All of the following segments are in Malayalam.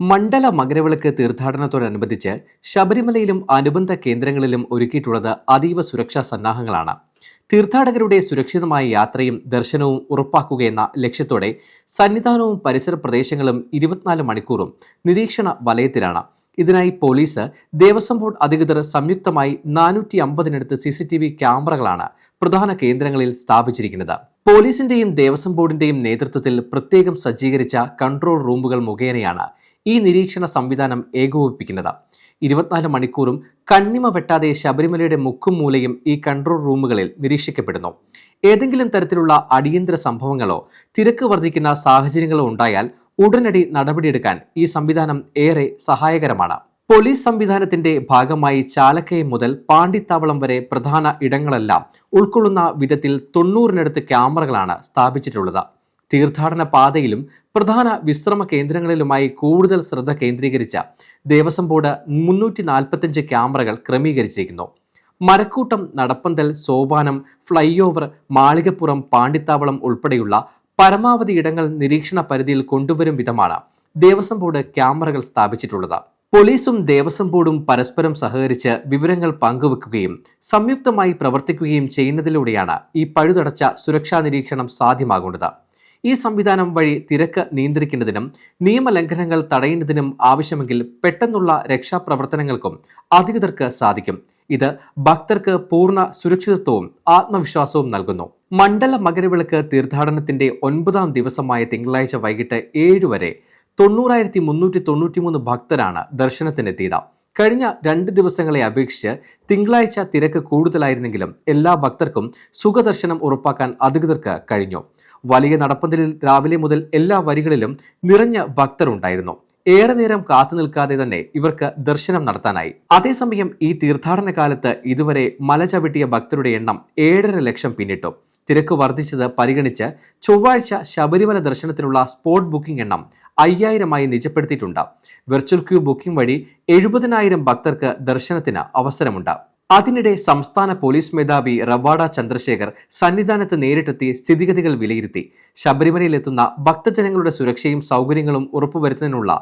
മണ്ഡല മകരവിളക്ക് തീർത്ഥാടനത്തോടനുബന്ധിച്ച് ശബരിമലയിലും അനുബന്ധ കേന്ദ്രങ്ങളിലും ഒരുക്കിയിട്ടുള്ളത് അതീവ സുരക്ഷാ സന്നാഹങ്ങളാണ്. തീർത്ഥാടകരുടെ സുരക്ഷിതമായ യാത്രയും ദർശനവും ഉറപ്പാക്കുകയെന്ന ലക്ഷ്യത്തോടെ സന്നിധാനവും പരിസര പ്രദേശങ്ങളും ഇരുപത്തിനാല് മണിക്കൂറും നിരീക്ഷണ വലയത്തിലാണ്. ഇതിനായി പോലീസ് ദേവസ്വം ബോർഡ് അധികൃതർ സംയുക്തമായി നാനൂറ്റി അമ്പതിനടുത്ത് സി സി ടി വി ക്യാമറകളാണ് പ്രധാന കേന്ദ്രങ്ങളിൽ സ്ഥാപിച്ചിരിക്കുന്നത്. പോലീസിന്റെയും ദേവസ്വം ബോർഡിന്റെയും നേതൃത്വത്തിൽ പ്രത്യേകം സജ്ജീകരിച്ച കൺട്രോൾ റൂമുകൾ മുഖേനയാണ് ഈ നിരീക്ഷണ സംവിധാനം ഏകോപിപ്പിക്കുന്നത്. ഇരുപത്തിനാല് മണിക്കൂറും കണ്ണിമ വെട്ടാതെ ശബരിമലയുടെ മുക്കും മൂലയും ഈ കൺട്രോൾ റൂമുകളിൽ നിരീക്ഷിക്കപ്പെടുന്നു. ഏതെങ്കിലും തരത്തിലുള്ള അടിയന്തര സംഭവങ്ങളോ തിരക്ക് വർദ്ധിക്കുന്ന സാഹചര്യങ്ങളോ ഉണ്ടായാൽ ഉടനടി നടപടിയെടുക്കാൻ ഈ സംവിധാനം ഏറെ സഹായകരമാണ്. പോലീസ് സംവിധാനത്തിന്റെ ഭാഗമായി ചാലക്കയം മുതൽ പാണ്ടിത്താവളം വരെ പ്രധാന ഇടങ്ങളെല്ലാം ഉൾക്കൊള്ളുന്ന വിധത്തിൽ തൊണ്ണൂറിനടുത്ത് ക്യാമറകളാണ് സ്ഥാപിച്ചിട്ടുള്ളത്. തീർത്ഥാടന പാതയിലും പ്രധാന വിശ്രമ കേന്ദ്രങ്ങളിലുമായി കൂടുതൽ ശ്രദ്ധ കേന്ദ്രീകരിച്ച ദേവസ്വം ബോർഡ് മുന്നൂറ്റി നാൽപ്പത്തിയഞ്ച് ക്യാമറകൾ ക്രമീകരിച്ചിരിക്കുന്നു. മരക്കൂട്ടം നടപ്പന്തൽ സോപാനം ഫ്ലൈ ഓവർ മാളികപ്പുറം പാണ്ടിത്താവളം ഉൾപ്പെടെയുള്ള പരമാവധി ഇടങ്ങൾ നിരീക്ഷണ പരിധിയിൽ കൊണ്ടുവരും വിധമാണ് ദേവസ്വം ബോർഡ് ക്യാമറകൾ സ്ഥാപിച്ചിട്ടുള്ളത്. പോലീസും ദേവസ്വം ബോർഡും പരസ്പരം സഹകരിച്ച് വിവരങ്ങൾ പങ്കുവെക്കുകയും സംയുക്തമായി പ്രവർത്തിക്കുകയും ചെയ്യുന്നതിലൂടെയാണ് ഈ പഴുതടച്ച സുരക്ഷാ നിരീക്ഷണം സാധ്യമാകുന്നത്. ഈ സംവിധാനം വഴി തിരക്ക് നിയന്ത്രിക്കുന്നതിനും നിയമലംഘനങ്ങൾ തടയുന്നതിനും ആവശ്യമെങ്കിൽ പെട്ടെന്നുള്ള രക്ഷാപ്രവർത്തനങ്ങൾക്കും അധികൃതർക്ക് സാധിക്കും. ഇത് ഭക്തർക്ക് പൂർണ സുരക്ഷിതത്വവും ആത്മവിശ്വാസവും നൽകുന്നു. മണ്ഡല മകരവിളക്ക് തീർത്ഥാടനത്തിന്റെ ഒൻപതാം ദിവസമായ തിങ്കളാഴ്ച വൈകിട്ട് ഏഴ് വരെ തൊണ്ണൂറായിരത്തി മുന്നൂറ്റി തൊണ്ണൂറ്റിമൂന്ന് ഭക്തരാണ് ദർശനത്തിനെത്തിയത്. കഴിഞ്ഞ രണ്ട് ദിവസങ്ങളെ അപേക്ഷിച്ച് തിങ്കളാഴ്ച തിരക്ക് കൂടുതലായിരുന്നെങ്കിലും എല്ലാ ഭക്തർക്കും സുഖദർശനം ഉറപ്പാക്കാൻ അധികൃതർക്ക് കഴിഞ്ഞു. വലിയ നടപ്പന്തലിൽ രാവിലെ മുതൽ എല്ലാ വരികളിലും നിറഞ്ഞ ഭക്തരുണ്ടായിരുന്നു. ഏറെ നേരം കാത്തു നിൽക്കാതെ തന്നെ ഇവർക്ക് ദർശനം നടത്താനായി. അതേസമയം ഈ തീർത്ഥാടന കാലത്ത് ഇതുവരെ മല ചവിട്ടിയ ഭക്തരുടെ എണ്ണം ഏഴര ലക്ഷം പിന്നിട്ടു. തിരക്ക് വർദ്ധിച്ചത് പരിഗണിച്ച് ചൊവ്വാഴ്ച ശബരിമല ദർശനത്തിനുള്ള സ്പോട്ട് ബുക്കിംഗ് എണ്ണം അയ്യായിരമായി നിജപ്പെടുത്തിയിട്ടുണ്ട്. വെർച്വൽ ക്യൂ ബുക്കിംഗ് വഴി എഴുപതിനായിരം ഭക്തർക്ക് ദർശനത്തിന് അവസരമുണ്ട്. അതിനിടെ സംസ്ഥാന പോലീസ് മേധാവി റവാഡ ചന്ദ്രശേഖർ സന്നിധാനത്ത് നേരിട്ടെത്തി സ്ഥിതിഗതികൾ വിലയിരുത്തി. ശബരിമലയിലെത്തുന്ന ഭക്തജനങ്ങളുടെ സുരക്ഷയും സൗകര്യങ്ങളും ഉറപ്പുവരുത്തുന്നതിനുള്ള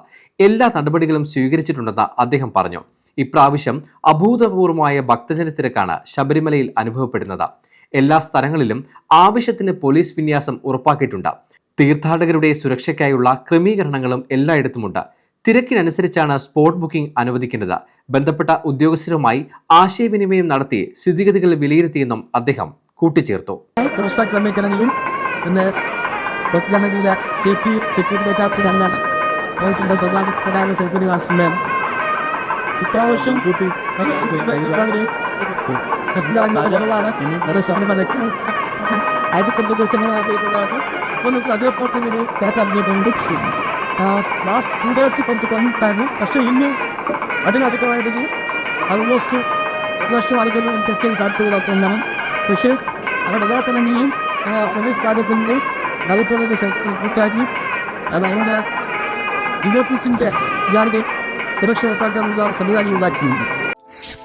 എല്ലാ നടപടികളും സ്വീകരിച്ചിട്ടുണ്ടെന്ന് അദ്ദേഹം പറഞ്ഞു. ഇപ്രാവശ്യം അഭൂതപൂർവമായ ഭക്തജന തിരക്കാണ് ശബരിമലയിൽ അനുഭവപ്പെടുന്നത്. എല്ലാ സ്ഥലങ്ങളിലും ആവശ്യത്തിന് പോലീസ് വിന്യാസം ഉറപ്പാക്കിയിട്ടുണ്ട്. തീർത്ഥാടകരുടെ സുരക്ഷയ്ക്കായുള്ള ക്രമീകരണങ്ങളും എല്ലായിടത്തുമുണ്ട് തിരക്കിനനുസരിച്ചാണ് സ്പോട്ട് ബുക്കിംഗ് അനുവദിക്കുന്നത് ബന്ധപ്പെട്ട ഉദ്യോഗസ്ഥരുമായി ആശയവിനിമയം നടത്തി സ്ഥിതിഗതികൾ വിലയിരുത്തിയെന്നും അദ്ദേഹം കൂട്ടിച്ചേർത്തു സുരക്ഷാ ക്രമീകരണങ്ങളും പിന്നെ ഭക്തജനങ്ങളുടെ സേഫ്റ്റി സെക്യൂരിറ്റി കുറവാണ് ആയിരത്തി ദിവസങ്ങളായിട്ടുള്ളതാണ് അപ്പോൾ നമുക്ക് അതേപോലെ തന്നെ ഒരു തിരക്കറിഞ്ഞിട്ടുണ്ട് ലാസ്റ്റ് ടു ഡേയ്സ് കുറച്ച് കുറഞ്ഞിട്ടായിരുന്നു പക്ഷേ ഇന്ന് അതിനധികമായിട്ട് ആൾമോസ്റ്റ് ഒരു ലക്ഷം ആളുകൾ എത്തിക്കാൻ സാധ്യതകളൊക്കെ ഉണ്ടാവും പക്ഷേ അവിടെ എല്ലാ സ്ഥലങ്ങളിലും പോലീസ് കാര്യത്തിൻ്റെ നല്ലപോലെ കൂട്ടാക്കി അത് അവിടെ വിദ്യാഭ്യാസത്തിൻ്റെ ഇയാളുടെ സുരക്ഷ ഉറപ്പാക്കാനുള്ള സംവിധാനം ഉണ്ടാക്കിയിട്ടുണ്ട്